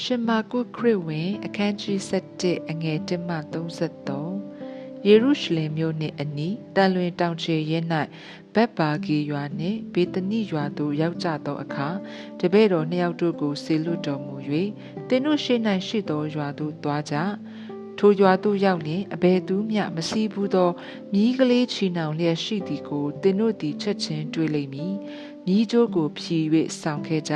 ရှင်မာကုခရစ်ဝင် အခန်းကြီး7အငယ်1မှ33ယေရုရှလင်မြို့နှင့်အနီးတန်လွင်တောင်ခြေရင်း၌ဘက်ပါဂီရွာနှင့်ဘေသနိရွာသို့ရောက်ကြသောအခါတပည့်တော်နှစ်ယောက်တို့ကိုဆေလွတ်တော်မူ၍သင်တို့ရှေ့၌ရှိသောရွာသို့သွားကြထိုရွာသို့ရောက်လျင်အဘယ်သူမျှမစည်းဘူးသောမြီးကလေးချီနှောင်လျက်ရှိသည်ကိုသင်တို့သည်ချက်ချင်းတွေ့လိမ့်မည်မြီးကြိုးကိုဖြီ၍ဆောင်ခဲ့ကြ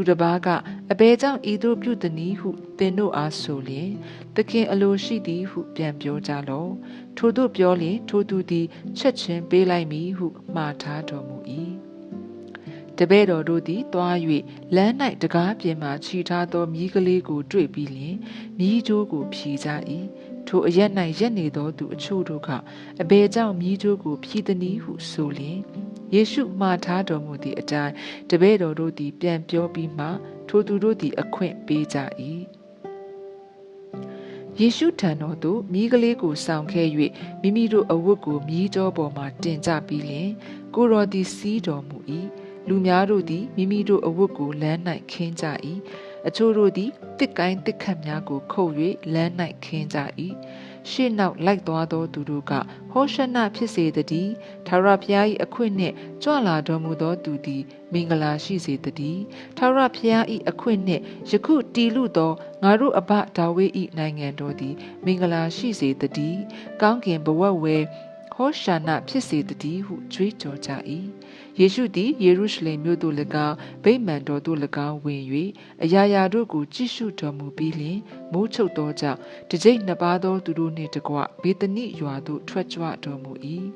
သူတစ်ပါးကအဘဲကြောင့်ဤသို့ပြုသည်နည်းဟုသင်တို့အားဆိုလျင်သခင်အလိုရှိသည်ဟုပြန်ပြောကြလော့ထို့သို့ပြောလျင်ထိုသူသည်ချက်ချင်းပေးလိုက်မည်ဟုမှားထားတော်မူ၏တပည့်တော်တို့သည်တွား၍လမ်း၌တကားပြင်မှခြိထားသောမြည်ကလေးကို တွေ့ပြီးလျင်မြည်ကြိုးကိုဖြီကြ၏ထိုအရက်၌ရက်နေသောသူအချို့တို့ကအဘယ်ကြောင့်မြည်ကြိုးကိုဖြီသည်နည်းဟုဆိုလျင် ယေရှုမှားထားတော်မူသည့်အတိုင်းတပည့်တော်တို့သည် ပြန်ပြောပြီးမှထိုသူတို့သည် အခွင့်ပေးကြ၏ယေရှုထံတော်သို့မိကလေးကိုဆောင်ခဲ့၍မိမိတို့အဝတ်ကိုမြည်ကြောပေါ်မှတင်ကြပြီးလျှင်ကိုရော်သည်စီးတော်မူ၏လူများတို့သည်မိမိတို့အဝတ်ကိုလမ်း၌ခင်းကြ၏အချို့တို့သည်တစ်ကိုင်းတစ်ခတ်များကိုခုတ်၍လမ်း၌ခင်းကြ၏ ရှေ့နောက်လိုက်သွားသောသူတို့ကဟောရှနဖြစ်စေတည်းထာဝရဘုရား၏အခွင့်နှင့်ကြွလာတော်မူသောသူသည် မင်္ဂလာရှိစေတည်းထာဝရဘုရား၏အခွင့်နှင့်ယခုတည်လူသောငါတို့အဘဒါဝိဒ်၏နိုင်ငံတော်သည် မင်္ဂလာရှိစေတည်းကောင်းကင်ဘဝဝဲဟောရှာနဖြစ်စေတည်းဟုကြွေးကြော်ကြ၏ ယေရှုသည်ယေရုရှလင်မြို့သို့၎င်းဗိမာန်တော်သို့၎င်းဝင်၍အရာရာတို့ကိုကြည့်ရှုတော်မူပြီးလျှင်မိုးချုပ်သောကြောင့်တကြိတ်နှစ်ပါးသောသူတို့နှင့်တကွဘေသနိရွာသို့ထွက်ကြွတော်မူ၏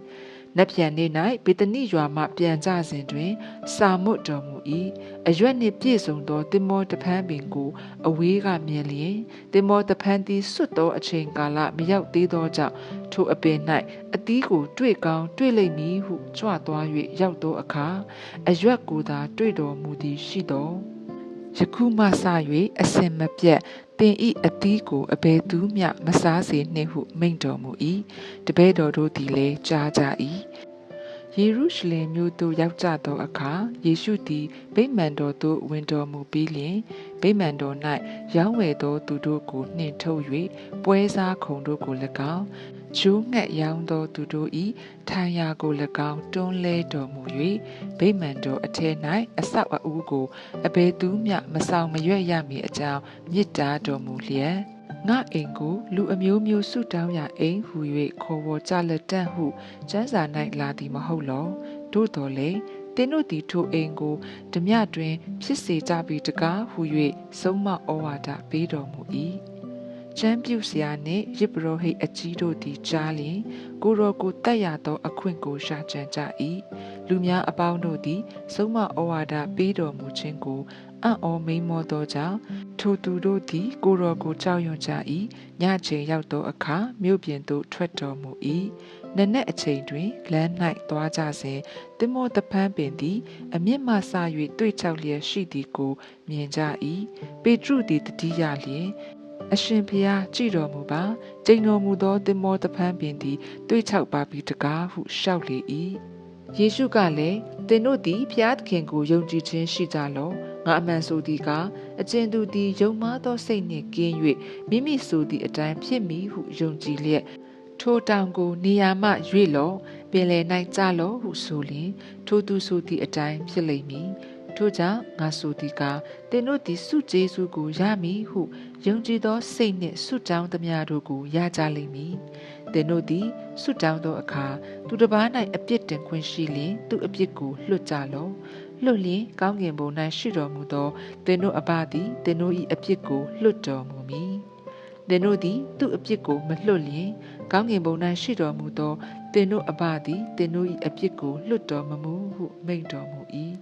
နက်ပြန်နေ၌ဘေတနိရွာမှပြန်ကြစဉ်တွင် စာမွတ်တော်မူ၏ အရွက်နှင့်ပြည့်စုံသောတင်မောတပန်းပင်ကို အဝေးကမြင်လျင်တင်မောတပန်းသည်ဆွတ်သောအချိန်ကာလမရောက်သေးသောကြောင့်ထိုအပင်၌အသီးကိုတွေ့ကောင်းတွေ့လိမ့်မည်ဟုကြွသွား၍ရောက်သောအခါအရွက်ကိုသာတွေ့တော်မူသည်ရှိသောယခုမှစ၍အစင်မပြတ်တင်ဤအသီးကိုအဘယ်သူမျှမစားစေနှင့်ဟုမိန့်တော်မူ၏တပည့်တော်တို့သည်လည်းကြားကြ၏ ယေရုရှလင်မြို့သို့ရောက်ကြသောအခါယေရှုသည်ဗိမာန်တော်သို့ဝင်တော်မူပြီးလျှင်ဗိမာန်တော်၌ရောင်းဝယ်သောသူတို့ကိုနှင်ထုတ်၍ပွဲစားခုံတို့ကို၎င်းကျိုးငှက်ရောင်းသောသူတို့၏ထိုင်ရာကို၎င်းတွန်းလဲတော်မူ၍ဗိမာန်တော်အထက်၌အဆောက်အဦကိုအဘယ်သူမျှမဆောင်မရွက်ရမည်အကြောင်းမြစ်တာတော်မူလျက် ငါအိမ်ကိုလူအမျိုးမျိုးဆုတောင်းရာအိမ်ဟု၍ခေါ်ဝေါ်ကြလက်တန့်ဟုကျမ်းစာ၌လာသည်မဟုတ်လောတို့တော်လေသင်တို့သည်ထိုအိမ်ကိုဓမြတွင် ဖြစ်စေကြပြီတကားဟု၍ဆုံးမဩဝါဒပေးတော်မူ၏ကျမ်းပြုစရာနှင့်ရစ်ပရောဟိတ်အကြီးတို့သည်ကြားလျင်ကိုရောကိုတတ်ရသောအခွင့်ကိုရှာကြံကြ၏ လူများအပေါင်းတို့သည် ဆုံးမဩဝါဒပေးတော်မူခြင်းကိုအံ့ဩမိန်မောသောကြောင့်ထိုသူတို့သည် ကိုရောကိုကြောက်ရွံ့ကြ၏ညချိန်ရောက်သောအခါမြို့ပြင်သို့ထွက်တော်မူ၏နနက်အချိန်တွင်လမ်း၌သွားကြစဉ်တင်မောတပန်းပင်သည် အမြင့်မှဆ၍တွေ့ချောက်လျက်ရှိသည်ကို မြင်ကြ၏ပေတရုသည်တတိယလျင်အရှင်ဖျားကြည်တော်မူပါကျိန်တော်မူသောတင်မောတပန်းပင်သည် တွေ့ချောက်ပါပြီတကားဟုလျှောက်လေ၏ ယေရှုကလည်းသင်တို့သည်ဖျားသခင်ကိုယုံကြည်ခြင်းရှိကြလောငါအမှန်ဆိုသည်ကအကျဉ်သူသည်ယုံမားသောစိတ်နှင့်ကင်း၍မိမိဆိုသည့်အတိုင်းဖြစ်မည်ဟုယုံကြည်လျက်ထိုတောင်ကိုနေရာမှရွေ့လောပင်လယ်၌ကြလောဟုဆိုလျင်ထိုသူဆိုသည့်အတိုင်းဖြစ်လိမ့်မည်ထို့ကြောင့်ငါဆိုသည်ကသင်တို့သည်စုကျေးဇူးကိုရမည်ဟုယုံကြည်သောစိတ်နှင့်ဆုတောင်းသမျှတို့ကိုရကြလိမ့်မည် သင်တို့သည်ဆုတောင်းသောအခါသူတစ်ပါး၌အပြစ်တင်ခွင့်ရှိလျင်သူအပြစ်ကိုလွတ်ကြလော့လွတ်လျင်ကောင်းကင်ဘုံ၌ရှိတော်မူသောသင်တို့အဘသည်သင်တို့၏အပြစ်ကိုလွတ်တော်မူမည်သင်တို့သည်သူ့အပြစ်ကိုမလွတ်လျင်ကောင်းကင်ဘုံ၌ရှိတော်မူသောသင်တို့အဘသည်သင်တို့၏အပြစ်ကိုလွတ်တော်မမူဟုမိန့်တော်မူ၏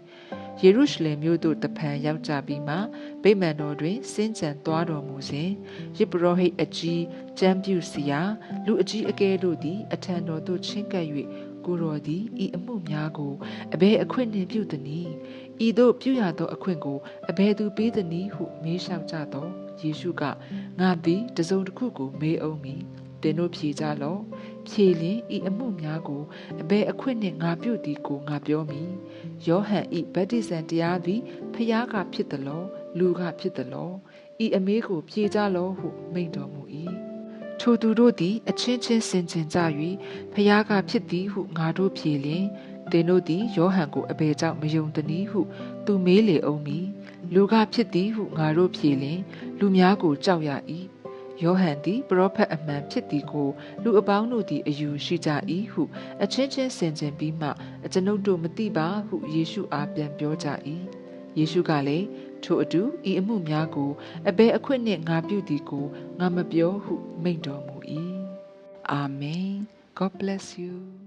ယေရုရှလင်မြို့သို့တဖန်ရောက်ကြပြီးမှဗိမာန်တော်တွင်စင်ကြံသွားတော်မူစဉ်ယေဘရဟိတ်အကြီးကျမ်းပြုစီယာလူအကြီးအကဲတို့သည်အထံတော်သို့ချဉ်ကပ်၍ကိုတော်သည်ဤအမှုများကိုအဘယ်အခွင့်နှင့်ပြုသည်နည်းဤသို့ပြုရသောအခွင့်ကိုအဘယ်သူပေးသည်နည်းဟုမေးလျှောက်ကြသောယေရှုကငါသည်တစုံတစ်ခုကိုမေးအောင်မည်သင်တို့ဖြေကြလော့ ဖြေလျင်ဤအမှုများကိုအဘယ်အခွင့်နှင့်ငါပြုသည်ကိုငါပြောမည်ယောဟန်ဤဗတ္တိဇံတရားသည်ဖျားကဖြစ်သလောလူကဖြစ်သလောဤဤအမေးကိုဖြေကြလောဟုမိန့်တော်မူ၏ထိုသူတို့သည်အချင်းချင်းဆင်ခြင်ကြ၍ဖျားကဖြစ်သည်ဟုငါတို့ဖြေလျင်သင်တို့သည်ယောဟန်ကိုအဘယ်ကြောင့်မယုံသနည်းဟုသူမေးလေအောင်မီလူကဖြစ်သည်ဟုငါတို့ဖြေလျင်လူများကိုကြောက်ရ၏ ယောဟန်သည်ပရောဖက်အမှန်ဖြစ်သည်ကိုလူအပေါင်းတို့သည်အယူရှိကြ၏ဟုအချင်းချင်းဆင်ခြင်ပြီးမှအကျွန်ုပ်တို့မသိပါဟုယေရှုအားပြန်ပြောကြ၏ယေရှုကလည်းထိုအတူဤအမှုများကိုအဘယ်အခွင့်နှင့်ငါပြုသည်ကိုငါမပြောဟုမိန့်တော်မူ၏အာမင် God bless you